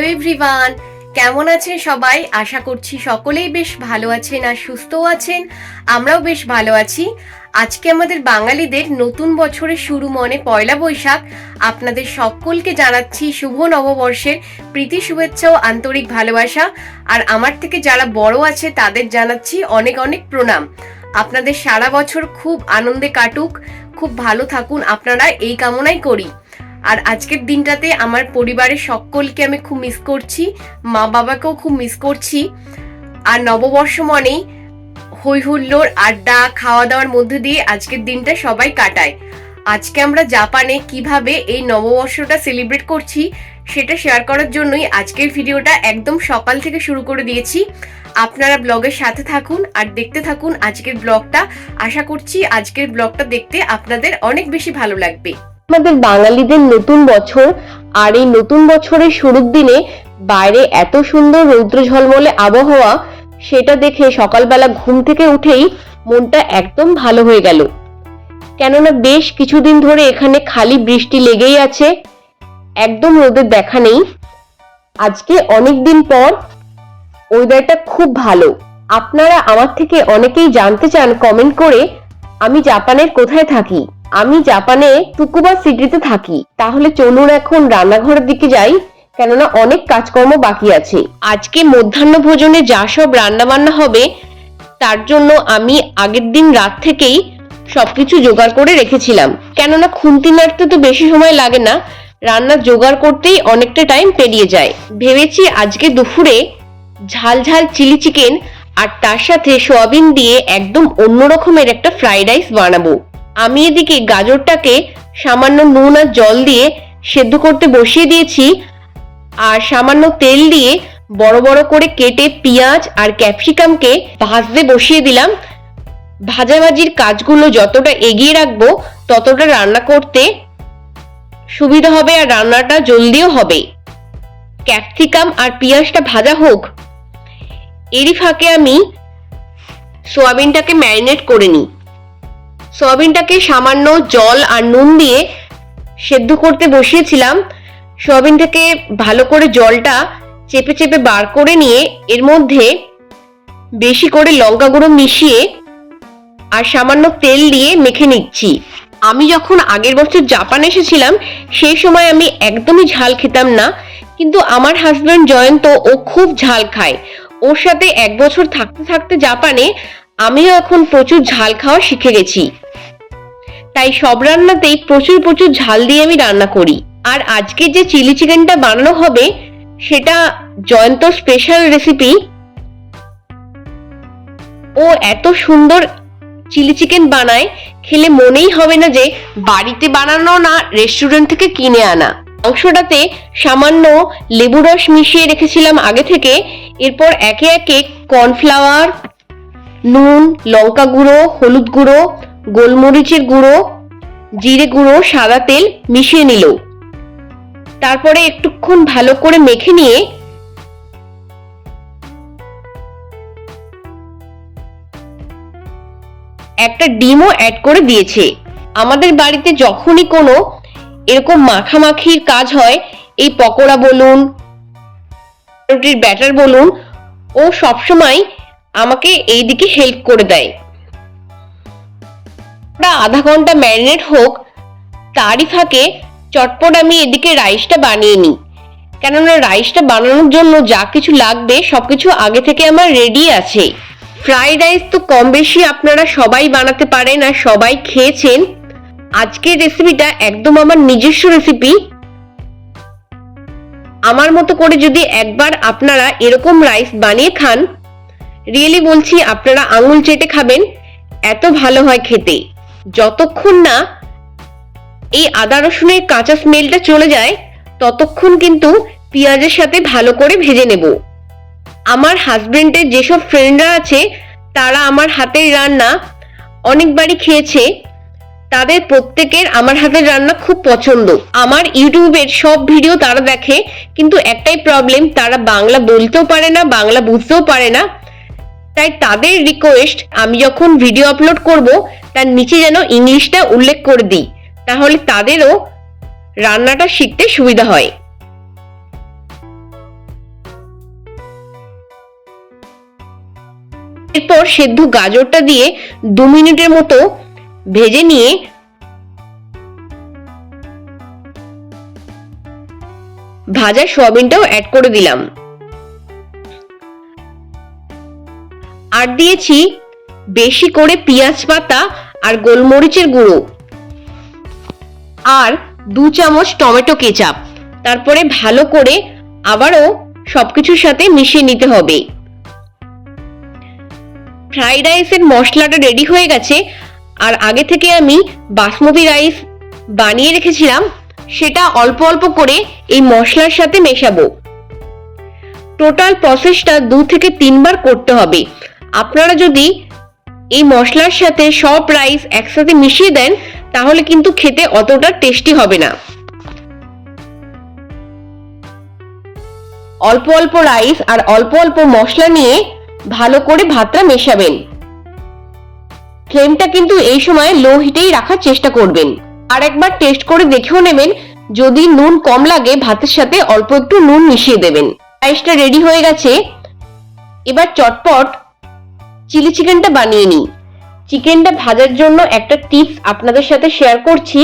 Hello everyone কেমন আছেন সবাই? আশা করছি সকলেই বেশ ভালো আছেন আর সুস্থও আছেন। আমরাও বেশ ভালো আছি। আজকে আমাদের বাঙালিদের নতুন বছরের শুরু মনে পয়লা বৈশাখ। আপনাদের সকলকে জানাচ্ছি শুভ নববর্ষের প্রীতি, শুভেচ্ছা ও আন্তরিক ভালোবাসা। আর আমার থেকে যারা বড় আছে, তাদের জানাচ্ছি অনেক অনেক প্রণাম। আপনাদের সারা বছর খুব আনন্দে কাটুক। খুব ভালো থাকুন আপনারা। এই কামনাই করি। আর আজকের দিনটাতে আমার পরিবারের সকলকে আমি খুব মিস করছি, মা বাবাকেও খুব মিস করছি। আর নববর্ষ মনেই হই হুল্লোড় আড্ডা খাওয়া দাওয়ার মধ্যে দিয়ে আজকের দিনটা সবাই কাটায়। আজকে আমরা জাপানে কীভাবে এই নববর্ষটা সেলিব্রেট করছি, সেটা শেয়ার করার জন্যই আজকের ভিডিওটা একদম সকাল থেকে শুরু করে দিয়েছি। আপনারা ব্লগের সাথে থাকুন আর দেখতে থাকুন আজকের ব্লগটা। আশা করছি আজকের ব্লগটা দেখতে আপনাদের অনেক বেশি ভালো লাগবে। আমাদের বাঙালিদের নতুন বছর আর এই নতুন বছরের শুরুর দিনে বাইরে এত সুন্দর রৌদ্র ঝলমলে আবহাওয়া, সেটা দেখে সকালবেলা ঘুম থেকে উঠেই মনটা একদম ভালো হয়ে গেল। কেননা বেশ কিছুদিন ধরে এখানে খালি বৃষ্টি লেগেই আছে, একদম রোদের দেখা নেই। আজকে অনেক দিন পর ওয়েদারটা খুব ভালো। আপনারা আমার থেকে অনেকেই জানতে চান কমেন্ট করে আমি জাপানের কোথায় থাকি। আমি জাপানে টুকুবা সিটিতে থাকি। তাহলে চলুন এখন রান্নাঘরের দিকে যাই, কেননা অনেক কাজকর্ম বাকি আছে। আজকে মধ্যাহ্ন ভোজনে যা সব রান্না বান্না হবে, তার জন্য আমি আগের দিন রাত থেকেই সবকিছু জোগাড় করে রেখেছিলাম। কেননা খুন্তি নাড়তে তো বেশি সময় লাগে না, রান্না জোগাড় করতেই অনেকটা টাইম পেরিয়ে যায়। ভেবেছি আজকে দুপুরে ঝাল ঝাল চিলি চিকেন আর তার সাথে সোয়াবিন দিয়ে একদম অন্য রকমের একটা ফ্রাইড রাইস বানাবো। আমি এদিকে গাজরটাকে সামান্য নুন আর জল দিয়ে সেদ্ধ করতে বসিয়ে দিয়েছি আর সামান্য তেল দিয়ে বড় বড় করে কেটে পেঁয়াজ আর ক্যাপসিকামকে ভাজতে বসিয়ে দিলাম। ভাজাভাজির কাজগুলো যতটা এগিয়ে রাখব, ততটা রান্না করতে সুবিধা হবে আর রান্নাটা জলদিও হবে। ক্যাপসিকাম আর পেঁয়াজটা ভাজা হোক। এরই ফাঁকে আমি সোয়াবিনটাকে ম্যারিনেট করে নিই। সয়াবিনটাকে সামান্য জল আর নুন দিয়ে সেদ্ধ করতে বসিয়েছিলাম। সয়াবিনটাকে ভালো করে জলটা চেপে চেপে বার করে নিয়ে এর মধ্যে বেশি করে লঙ্কা গুঁড়ো মিশিয়ে আর সামান্য তেল দিয়ে মেখে নিচ্ছি। আমি যখন আগের বছর জাপান এসেছিলাম, সেই সময় আমি একদমই ঝাল খেতাম না, কিন্তু আমার হাজব্যান্ড জয়ন্ত ও খুব ঝাল খায়। ওর সাথে এক বছর থাকতে থাকতে জাপানে আমিও এখন প্রচুর ঝাল খাওয়া শিখে গেছি। তাই সব রান্নাতেই প্রচুর প্রচুর ঝাল দিয়ে আমি রান্না করি। আর আজকে যে চিলি চিকেনটা বানানো হবে, সেটা জয়ন্ত স্পেশাল রেসিপি ও এত সুন্দর চিলি চিকেন বানায়, খেলে মনেই হবে না যে বাড়িতে বানানো না রেস্টুরেন্ট থেকে কিনে আনা। মাংসটাতে সামান্য লেবু রস মিশিয়ে রেখেছিলাম আগে থেকে। এরপর একে একে কর্নফ্লাওয়ার নুন, লঙ্কা গুঁড়ো, হলুদ গুঁড়ো গোলমরিচের গুঁড়ো, জিরে গুঁড়ো, সাদা তেল মিশিয়ে নিল। তারপরে একটুক্ষণ ভালো করে মেখে নিয়ে একটা ডিমও অ্যাড করে দিয়েছে। আমাদের বাড়িতে যখনই কোনো এরকম মাখামাখির কাজ হয়, এই পকোড়া বলুন, রুটির ব্যাটার বলুন, ও সবসময় আমাকে এই দিকে হেল্প করে দেয়। ওটা আধা ঘণ্টা ম্যারিনেট হোক, তারই ফাঁকে চটপট আমি এদিকে রাইসটা বানিয়ে নিই। কেননা রাইসটা বানানোর জন্য যা কিছু লাগবে সব কিছু আগে থেকে আমার রেডি আছে। ফ্রাইড রাইস তো কম বেশি আপনারা সবাই বানাতে পারেন আর সবাই খেয়েছেন। আজকের রেসিপিটা একদম আমার নিজস্ব রেসিপি আমার মতো করে যদি একবার আপনারা এরকম রাইস বানিয়ে খান রিয়েলি বলছি আপনারা আঙুল চেটে খাবেন, এত ভালো হয় খেতে। যতক্ষণ না এই আদা রসুনের কাঁচা স্মেলটা চলে যায়, ততক্ষণ কিন্তু পেঁয়াজের সাথে ভালো করে ভেজে নেব। আমার হাজবেন্ডের যেসব ফ্রেন্ডরা আছে, তারা আমার হাতের রান্না অনেকবারই খেয়েছে। তাদের প্রত্যেকের আমার হাতের রান্না খুব পছন্দ। আমার ইউটিউবের সব ভিডিও তারা দেখে, কিন্তু একটাই প্রবলেম তারা বাংলা বলতেও পারে না, বাংলা বুঝতেও পারে না। তাই তাদের রিকোয়েস্ট আমি যখন ভিডিও আপলোড করব, তার নিচে যেন ইংলিশটা উল্লেখ করে দিই, তাহলে তাদেরও রান্নাটা শিখতে সুবিধা হয়। এরপর সেদ্ধ গাজরটা দিয়ে দু মিনিটের মতো ভেজে নিয়ে ভাজা সোয়াবিনটাও অ্যাড করে দিলাম। আর দিয়েছি বেশি করে পেঁয়াজ পাতা আর গোলমরিচের গুঁড়ো। আর দু চামচ টমেটো কেচাপ। তারপরে ভালো করে আবারও সবকিছুর সাথে মিশিয়ে নিতে হবে। ফ্রাইড রাইসের মশলাটা রেডি হয়ে গেছে। আর আগে থেকে আমি বাসমতি রাইস বানিয়ে রেখেছিলাম। সেটা অল্প অল্প করে এই মশলার সাথে মেশাবো। টোটাল প্রসেসটা দু থেকে তিনবার করতে হবে। আপনারা যদি এই মশলার সাথে সব রাইস একসাথে মিশিয়ে দেন, তাহলে কিন্তু খেতে অতটা টেস্টি হবে না। অল্প অল্প রাইস আর অল্প অল্প মশলা নিয়ে ভালো করে ভাতটা মেশাবেন। ফ্লেমটা কিন্তু এই সময় লো হিটেই রাখার চেষ্টা করবেন। আর একবার টেস্ট করে দেখেও নেবেন, যদি নুন কম লাগে ভাতের সাথে, অল্প একটু নুন মিশিয়ে দেবেন। রাইসটা রেডি হয়ে গেছে। এবার চটপট চিলি চিকেনটা বানিয়ে নিই। চিকেনটা ভাজার জন্য একটা টিপস আপনাদের সাথে শেয়ার করছি,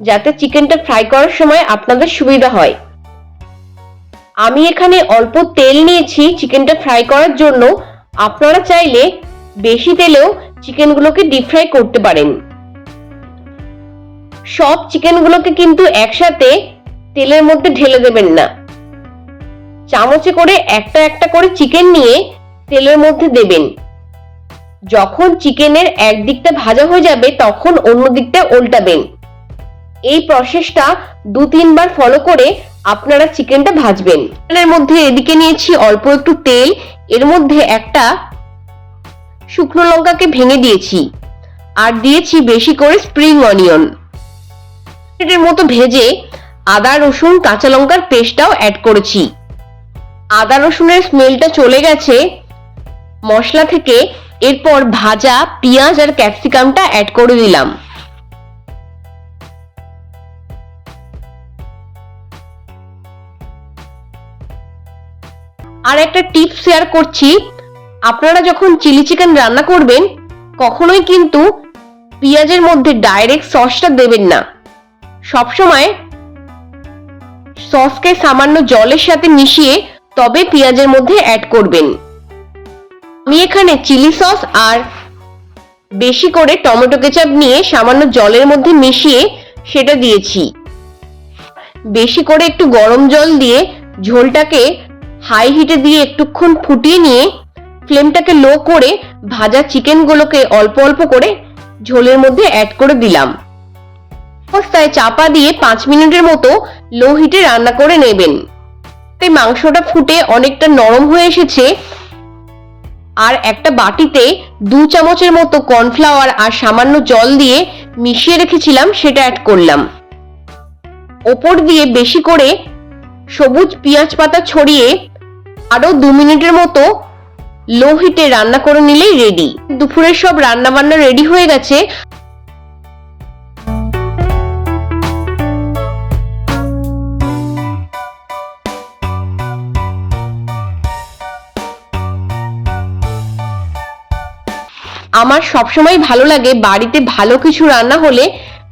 যাতে চিকেনটা ফ্রাই করার সময় আপনাদের সুবিধা হয়। আমি এখানে অল্প তেল নিয়েছি চিকেনটা ফ্রাই করার জন্য। আপনারা চাইলে বেশি তেলেও চিকেনগুলোকে ডিপ ফ্রাই করতে পারেন। সব চিকেনগুলোকে কিন্তু একসাথে তেলের মধ্যে ঢেলে দেবেন না। চামচে করে একটা একটা করে চিকেন নিয়ে তেলের মধ্যে দেবেন। যখন চিকেনের একদিকটা ভাজা হয়ে যাবে, তখন অন্য দিকটা উল্টাবেন এই প্রসেসটা দু তিনবার ফলো করে আপনারা চিকেনটা ভাজবেন। এর মধ্যে এদিকে নিয়েছি অল্প একটু তেল, এর মধ্যে একটা শুকনো লঙ্কাকে ভেঙে দিয়েছি, আর দিয়েছি বেশি করে স্প্রিং অনিয়ন এর মতো ভেজে আদা, রসুন, কাঁচা লঙ্কার পেস্টটাও অ্যাড করেছি। আদা, রসুনের স্মেলটা চলে গেছে। মশলা থেকে এরপর ভাজা, পেঁয়াজ আর ক্যাপসিকামটা অ্যাড করে দিলাম আর একটা টিপ শেয়ার করছি, আপনারা যখন চিলি চিকেন রান্না করবেন, কখনোই কিন্তু পেঁয়াজের মধ্যে ডাইরেক্ট সসটা দেবেন না। সবসময় সসকে সামান্য জলের সাথে মিশিয়ে তবে পেঁয়াজের মধ্যে অ্যাড করবেন। আমি এখানে চিলি সস আর বেশি করে টমেটো কেচাপ নিয়ে সামান্য জলের মধ্যে মিশিয়ে সেটা দিয়েছি। বেশি করে একটু গরম জল দিয়ে ঝোলটাকে হাই হিটে দিয়ে একটুক্ষণ ফুটিয়ে নিয়ে ফ্লেমটাকে লো করে ভাজা চিকেনগুলোকে অল্প অল্প করে ঝোলের মধ্যে অ্যাড করে দিলাম। অবস্থায় চাপা দিয়ে পাঁচ মিনিটের মতো লো হিটে রান্না করে নেবেন। মাংসটা ফুটে অনেকটা নরম হয়ে এসেছে। আর একটা বাটিতে দু চামচের মতো কর্নফ্লাওয়ার আর সামান্য জল দিয়ে মিশিয়ে রেখেছিলাম, সেটা অ্যাড করলাম। ওপর দিয়ে বেশি করে সবুজ পেঁয়াজ পাতা ছড়িয়ে আরও দু মিনিটের মতো লো হিটে রান্না করে নিলেই রেডি দুপুরের সব রান্না বান্না রেডি হয়ে গেছে। আমার সবসময় ভালো লাগে বাড়িতে ভালো কিছু রান্না হলে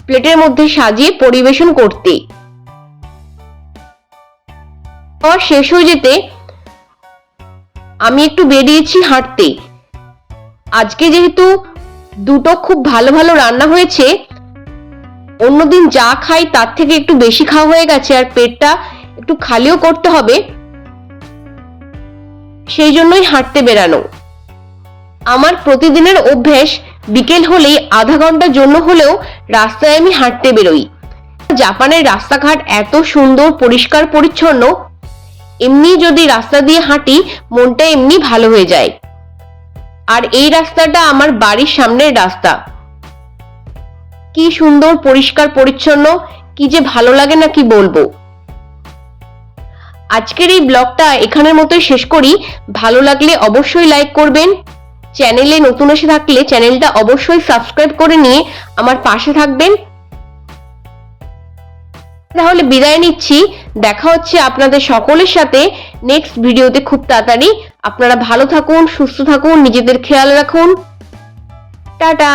প্লেটের মধ্যে সাজিয়ে পরিবেশন করতে। শেষ হয়ে যেতে আমি একটু বেরিয়েছি হাঁটতে। আজকে যেহেতু দুটো খুব ভালো ভালো রান্না হয়েছে, অন্যদিন যা খাই তার থেকে একটু বেশি খাওয়া হয়ে গেছে আর পেটটা একটু খালিও করতে হবে। সেই জন্যই হাঁটতে বেরানো। আমার প্রতিদিনের অভ্যেস, বিকেল হলেই আধা ঘণ্টার জন্য হলেও রাস্তায় আমি হাঁটতে বেরোই। জাপানের রাস্তাঘাট এত সুন্দর, পরিষ্কার, পরিচ্ছন্ন। এমনি যদি রাস্তা দিয়ে হাঁটি, মনটা এমনি ভালো হয়ে যায়। আর এই রাস্তাটা আমার বাড়ির সামনের রাস্তা। কি সুন্দর, পরিষ্কার, পরিচ্ছন্ন, কি যে ভালো লাগে না কি বলব। আজকের এই ব্লগটা এখানের মতোই শেষ করি। ভালো লাগলে অবশ্যই লাইক করবেন। চ্যানেলে নতুন এসে থাকলে চ্যানেলটা অবশ্যই সাবস্ক্রাইব করে নিয়ে আমার পাশে থাকবেন। তাহলে বিদায় নিচ্ছি। দেখা হচ্ছে আপনাদের সকলের সাথে নেক্সট ভিডিওতে খুব তাড়াতাড়ি। আপনারা ভালো থাকুন, সুস্থ থাকুন, নিজেদের খেয়াল রাখুন। টাটা!